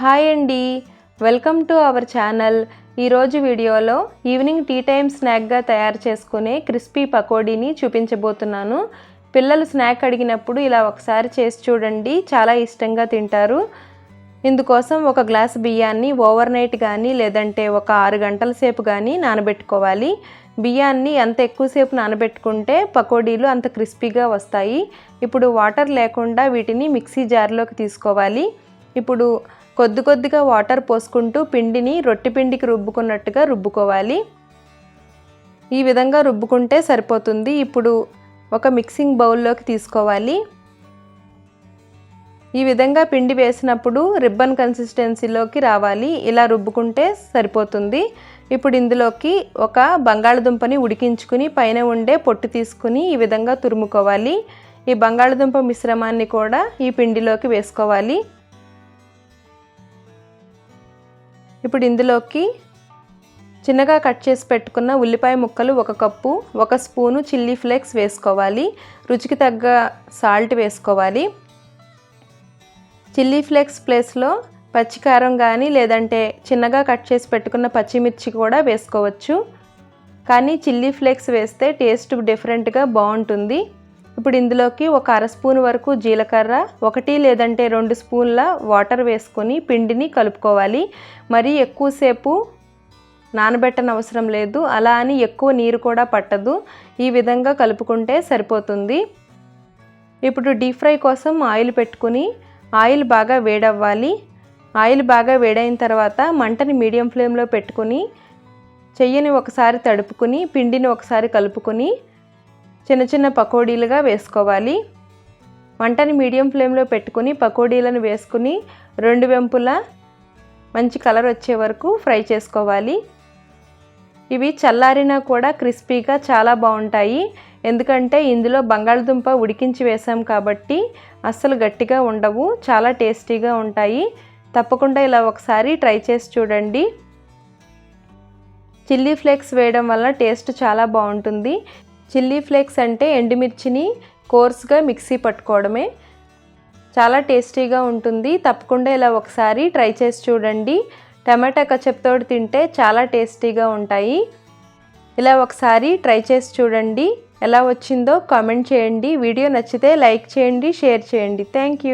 Hi అండి. Welcome to our channel. ఈరోజు వీడియోలో ఈవినింగ్ టీ టైం స్నాక్గా తయారు చేసుకునే క్రిస్పీ పకోడీని చూపించబోతున్నాను. పిల్లలు స్నాక్ అడిగినప్పుడు ఇలా ఒకసారి చేసి చూడండి చాలా ఇష్టంగా తింటారు. ఇందుకోసం ఒక గ్లాస్ బియ్యాన్ని ఓవర్ నైట్ కానీ లేదంటే ఒక ఆరు గంటల సేపు కానీ నానబెట్టుకోవాలి. బియ్యాన్ని ఎంత ఎక్కువసేపు నానబెట్టుకుంటే పకోడీలు అంత క్రిస్పీగా వస్తాయి. ఇప్పుడు వాటర్ లేకుండా వీటిని మిక్సీ జార్లోకి తీసుకోవాలి. ఇప్పుడు కొద్ది కొద్దిగా వాటర్ పోసుకుంటూ పిండిని రొట్టె పిండికి రుబ్బుకున్నట్టుగా రుబ్బుకోవాలి. ఈ విధంగా రుబ్బుకుంటే సరిపోతుంది. ఇప్పుడు ఒక మిక్సింగ్ బౌల్లోకి తీసుకోవాలి. ఈ విధంగా పిండి వేసినప్పుడు రిబ్బన్ కన్సిస్టెన్సీలోకి రావాలి. ఇలా రుబ్బుకుంటే సరిపోతుంది. ఇప్పుడు ఇందులోకి ఒక బంగాళదుంపని ఉడికించుకుని పైన ఉండే పొట్టు తీసుకుని ఈ విధంగా తురుముకోవాలి. ఈ బంగాళదుంప మిశ్రమాన్ని కూడా ఈ పిండిలోకి వేసుకోవాలి. ఇప్పుడు ఇందులోకి చిన్నగా కట్ చేసి పెట్టుకున్న ఉల్లిపాయ ముక్కలు ఒక కప్పు ఒక స్పూను చిల్లీ ఫ్లేక్స్ వేసుకోవాలి. రుచికి తగ్గ సాల్ట్ వేసుకోవాలి. చిల్లీ ఫ్లేక్స్ ప్లేస్లో పచ్చికారం కానీ లేదంటే చిన్నగా కట్ చేసి పెట్టుకున్న పచ్చిమిర్చి కూడా వేసుకోవచ్చు. కానీ చిల్లీ ఫ్లేక్స్ వేస్తే టేస్ట్ డిఫరెంట్గా బాగుంటుంది. ఇప్పుడు ఇందులోకి ఒక అర స్పూన్ వరకు జీలకర్ర ఒకటి లేదంటే రెండు స్పూన్ల వాటర్ వేసుకొని పిండిని కలుపుకోవాలి. మరీ ఎక్కువసేపు నానబెట్టనవసరం అవసరం లేదు. అలా అని ఎక్కువ నీరు కూడా పట్టదు. ఈ విధంగా కలుపుకుంటే సరిపోతుంది. ఇప్పుడు డీప్ ఫ్రై కోసం ఆయిల్ పెట్టుకుని ఆయిల్ బాగా వేడవ్వాలి. ఆయిల్ బాగా వేడైన తర్వాత మంటని మీడియం ఫ్లేమ్లో పెట్టుకుని చెయ్యిని ఒకసారి తడుపుకుని పిండిని ఒకసారి కలుపుకొని చిన్న చిన్న పకోడీలుగా వేసుకోవాలి. వంటని మీడియం ఫ్లేమ్లో పెట్టుకుని పకోడీలను వేసుకుని రెండు వెంపులా మంచి కలర్ వచ్చే వరకు ఫ్రై చేసుకోవాలి. ఇవి చల్లారినా కూడా క్రిస్పీగా చాలా బాగుంటాయి. ఎందుకంటే ఇందులో బంగాళదుంప ఉడికించి వేసాం కాబట్టి అస్సలు గట్టిగా ఉండవు చాలా టేస్టీగా ఉంటాయి. తప్పకుండా ఇలా ఒకసారి ట్రై చేసి చూడండి. చిల్లీ ఫ్లేక్స్ వేయడం వల్ల టేస్ట్ చాలా బాగుంటుంది. చిల్లీ ఫ్లేక్స్ అంటే ఎండుమిర్చిని కోర్స్గా మిక్సీ పట్టుకోవడమే. చాలా టేస్టీగా ఉంటుంది. తప్పకుండా ఇలా ఒకసారి ట్రై చేసి చూడండి. టమాటా కచప్తో తింటే చాలా టేస్టీగా ఉంటాయి. ఇలా ఒకసారి ట్రై చేసి చూడండి. ఎలా వచ్చిందో కామెంట్ చేయండి. వీడియో నచ్చితే లైక్ చేయండి షేర్ చేయండి. Thank you.